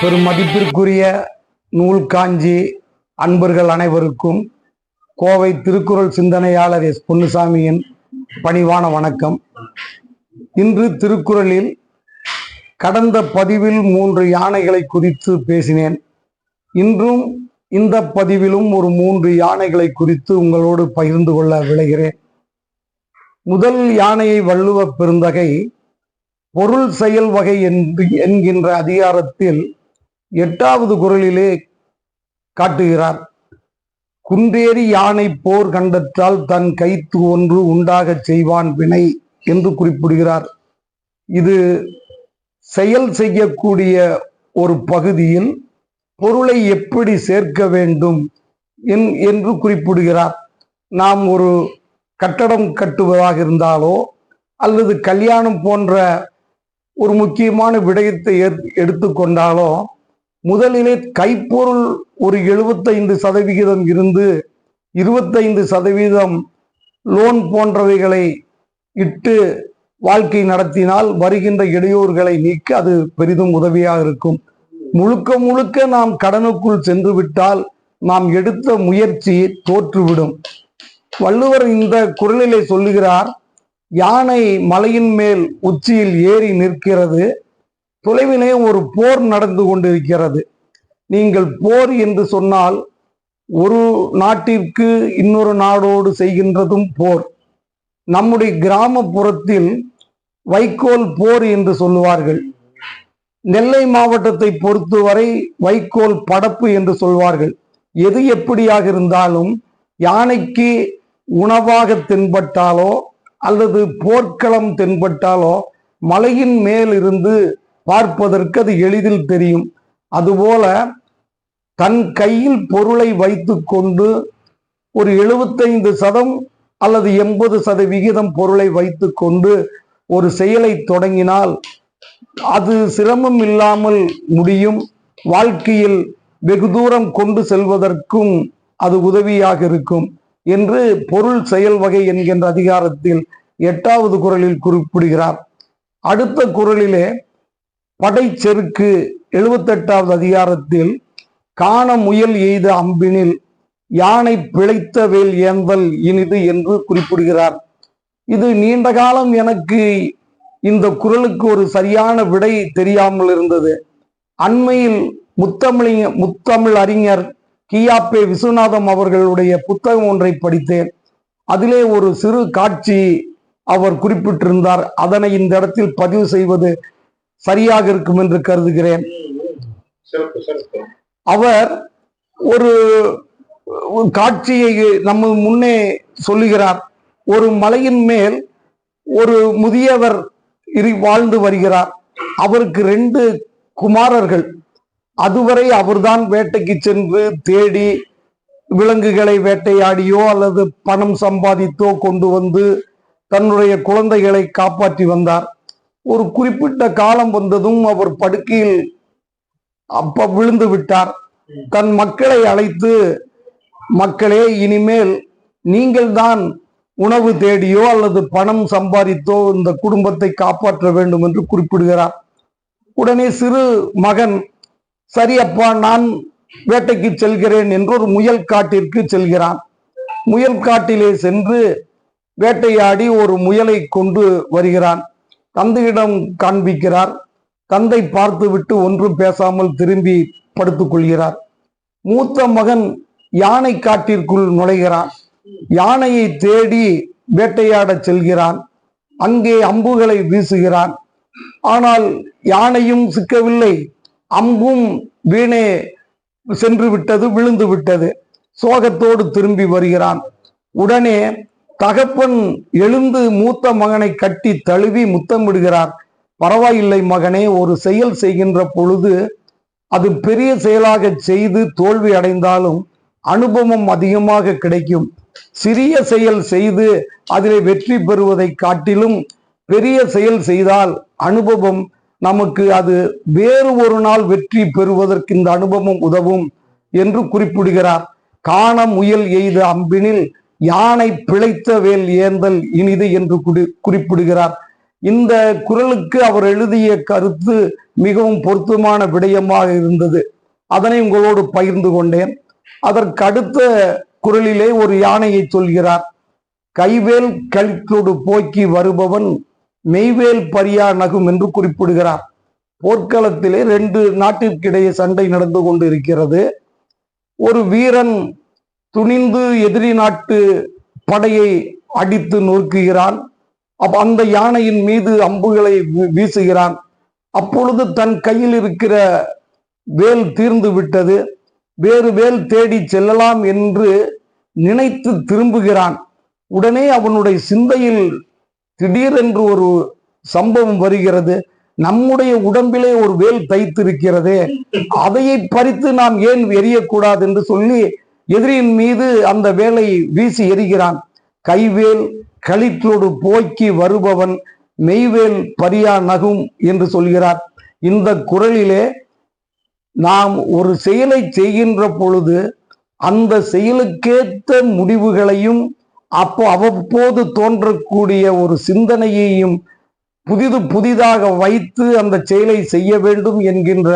பெரும் மதிப்பிற்குரிய நூல் காஞ்சி அன்பர்கள் அனைவருக்கும் கோவை திருக்குறள் சிந்தனையாளர் எஸ். பொன்னுசாமியின் பணிவான வணக்கம். இன்று திருக்குறளில் கடந்த பதிவில் மூன்று யானைகளை குறித்து பேசினேன். இன்றும் இந்த பதிவிலும் ஒரு மூன்று யானைகளை குறித்து உங்களோடு பகிர்ந்து கொள்ள விளைகிறேன் முதல் யானையை வள்ளுவ பெருந்தகை பொருள் செயல் வகை என்று என்கின்ற அதிகாரத்தில் எட்டாவது குரலிலே காட்டுகிறார் குன்றேறி யானை போர் கண்டற்றால் தன் கைத்து ஒன்று உண்டாகச் செய்வான் வினை என்று குறிப்பிடுகிறார். இது செயல் செய்யக்கூடிய ஒரு பகுதியில் பொருளை எப்படி சேர்க்க வேண்டும் என்- என்று குறிப்பிடுகிறார். நாம் ஒரு கட்டடம் கட்டுவதாக இருந்தாலோ அல்லது கல்யாணம் போன்ற ஒரு முக்கியமான விடயத்தை எடுத்துக்கொண்டாலோ முதலிலே கைப்பொருள் ஒரு எழுபத்தைந்து சதவிகிதம் இருந்து இருபத்தைந்து சதவீதம் லோன் போன்றவைகளை இட்டு வாழ்க்கை நடத்தினால் வருகின்ற இடையூறுகளை நீக்க அது பெரிதும் உதவியாக இருக்கும். முழுக்க முழுக்க நாம் கடனுக்குள் சென்று விட்டால் நாம் எடுத்த முயற்சி தோற்றுவிடும். வள்ளுவர் இந்த குரலிலே சொல்லுகிறார் யானை மலையின் மேல் உச்சியில் ஏறி நிற்கிறது தொலைவிலே ஒரு போர் நடந்து கொண்டிருக்கிறது. நீங்கள் போர் என்று சொன்னால் ஒரு நாட்டிற்கு இன்னொரு நாடோடு செய்கின்றதும் போர். நம்முடைய கிராமப்புறத்தில் வைக்கோல் போர் என்று சொல்லுவார்கள். நெல்லை மாவட்டத்தை பொறுத்தவரை வைக்கோல் படப்பு என்று சொல்வார்கள். எது எப்படியாக இருந்தாலும் யானைக்கு உணவாக தென்பட்டாலோ அல்லது போர்க்களம் தென்பட்டாலோ மலையின் மேல் இருந்து பார்ப்பதற்கு அது எளிதில் தெரியும். அதுபோல தன் கையில் பொருளை வைத்துக்கொண்டு ஒரு எழுபத்தைந்து சதம் அல்லது எண்பது சதவிகிதம் பொருளை வைத்துக்கொண்டு ஒரு செயலை தொடங்கினால் அது சிரமம் இல்லாமல் முடியும். வாழ்க்கையில் வெகு தூரம் கொண்டு செல்வதற்கும் அது உதவியாக இருக்கும் என்று பொருள் செயல் வகை என்கின்ற அதிகாரத்தில் எட்டாவது குரலில் குறிப்பிடுகிறார். அடுத்த குரலிலே படைச்செருக்கு எழுபத்தெட்டாவது அதிகாரத்தில் காண முயல் எய்த அம்பினில் யானை பிழைத்த வேல் ஏந்தல் இனிது என்று குறிப்பிடுகிறார். இது நீண்ட காலம் எனக்கு இந்த குரலுக்கு ஒரு சரியான விடை தெரியாமல் இருந்தது. அண்மையில் முத்தமிழிங்க முத்தமிழ் அறிஞர் கியாப்பே விஸ்வநாதம் அவர்களுடைய புத்தகம் ஒன்றை படித்தேன். அதிலே ஒரு சிறு காட்சி அவர் குறிப்பிட்டிருந்தார். அதனை இந்த இடத்தில் பதிவு செய்வது சரியாக இருக்கும் என்று கருதுகிறேன். அவர் ஒரு ஒரு காட்சியை நம்ம முன்னே சொல்லுகிறார். ஒரு மலையின் மேல் ஒரு முதியவர் இரு வாழ்ந்து வருகிறார். அவருக்கு ரெண்டு குமாரர்கள். அதுவரை அவர்தான் வேட்டைக்கு சென்று தேடி விலங்குகளை வேட்டையாடியோ அல்லது பணம் சம்பாதித்தோ கொண்டு வந்து தன்னுடைய குழந்தைகளை காப்பாற்றி வந்தார். ஒரு குறிப்பிட்ட காலம் வந்ததும் அவர் படுக்கையில் அப்ப விழுந்து விட்டார். தன் மக்களை அழைத்து மக்களே இனிமேல் நீங்கள்தான் உணவு தேடியோ அல்லது பணம் சம்பாதித்தோ இந்த குடும்பத்தை காப்பாற்ற வேண்டும் என்று குறிப்பிடுகிறார். உடனே சிறு மகன் சரி அப்பா நான் வேட்டைக்கு செல்கிறேன் என்று ஒரு முயல் காட்டிற்கு செல்கிறான். முயல் காட்டிலே சென்று வேட்டையாடி ஒரு முயலை கொண்டு வருகிறான். தந்தையிடம் காண்பிக்கிறார். தந்தை பார்த்துவிட்டு ஒன்றும் பேசாமல் திரும்பி படுத்துக் கொள்கிறார் மூத்த மகன் யானை காட்டிற்குள் நுழைகிறான். யானையை தேடி வேட்டையாடச் செல்கிறான். அங்கே அம்புகளை வீசுகிறான். ஆனால் யானையும் சிக்கவில்லை. அம்பும் வீணே சென்று விட்டது விழுந்து விட்டது சோகத்தோடு திரும்பி வருகிறான். உடனே தகப்பன் எழுந்து மூத்த மகனை கட்டி தழுவி முத்தமிடுகிறார். பரவாயில்லை மகனே ஒரு செயல் செய்கின்ற பொழுது அது பெரிய செயலாக செய்து தோல்வி அடைந்தாலும் அனுபவம் அதிகமாக கிடைக்கும். சிறிய செயல் செய்து அதிலே வெற்றி பெறுவதை காட்டிலும் பெரிய செயல் செய்தால் அனுபவம் நமக்கு அது வேறு ஒரு நாள் வெற்றி பெறுவதற்கு இந்த அனுபவம் உதவும் என்று குறிப்பிடுகிறார். காண முயல் எய்த அம்பினில் யானை பிழைத்த வேல் ஏந்தல் இனிது என்று குறி- குறிப்பிடுகிறார். இந்த குரலுக்கு அவர் எழுதிய கருத்து மிகவும் பொருத்தமான விடயமாக இருந்தது. அதனை உங்களோடு பகிர்ந்து கொண்டேன். அதற்கு அடுத்த குரலிலே ஒரு யானையை சொல்கிறார். கைவேல் கழித்தோடு போக்கி வருபவன் மெய்வேல் பரியா நகும் என்று குறிப்பிடுகிறார். போர்க்களத்திலே ரெண்டு நாட்டிற்கிடையே சண்டை நடந்து கொண்டு இருக்கிறது. ஒரு வீரன் துணிந்து எதிரி நாட்டு படையை அடித்து நொறுக்குகிறான். அப்ப அந்த யானையின் மீது அம்புகளை வீ- வீசுகிறான். அப்பொழுது தன் கையில் இருக்கிற வேல் தீர்ந்து விட்டது. வேறு வேல் தேடி செல்லலாம் என்று நினைத்து திரும்புகிறான். உடனே அவனுடைய சிந்தையில் திடீரென்று ஒரு சம்பவம் வருகிறது. நம்முடைய உடம்பிலே ஒரு வேல் தைத்திருக்கிறதே. அதையை பறித்து நாம் ஏன் எரியக்கூடாது என்று சொல்லி எதிரியின் மீது அந்த வேலை வீசி எறிகிறான் கைவேல் களிற்றோடு போக்கி வருபவன் மெய்வேல் பரியா நகும் என்று சொல்கிறார். இந்த குரலிலே நாம் ஒரு செயலை செய்கின்ற பொழுது அந்த செயலுக்கேற்ற முடிவுகளையும் அப்போ அவ்வப்போது தோன்றக்கூடிய ஒரு சிந்தனையையும் புதிது புதிதாக வைத்து அந்த செயலை செய்ய வேண்டும் என்கின்ற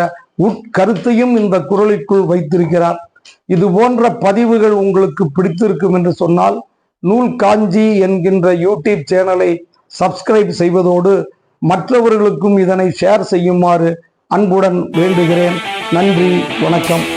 உட்கருத்தையும் இந்த குரலுக்குள் வைத்திருக்கிறார். இது போன்ற பதிவுகள் உங்களுக்கு பிடித்திருக்கும் என்று சொன்னால் நூல் காஞ்சி என்கின்ற யூடியூப் சேனலை சப்ஸ்கிரைப் செய்வதோடு மற்றவர்களுக்கும் இதனை ஷேர் செய்யுமாறு அன்புடன் வேண்டுகிறேன். நன்றி வணக்கம்.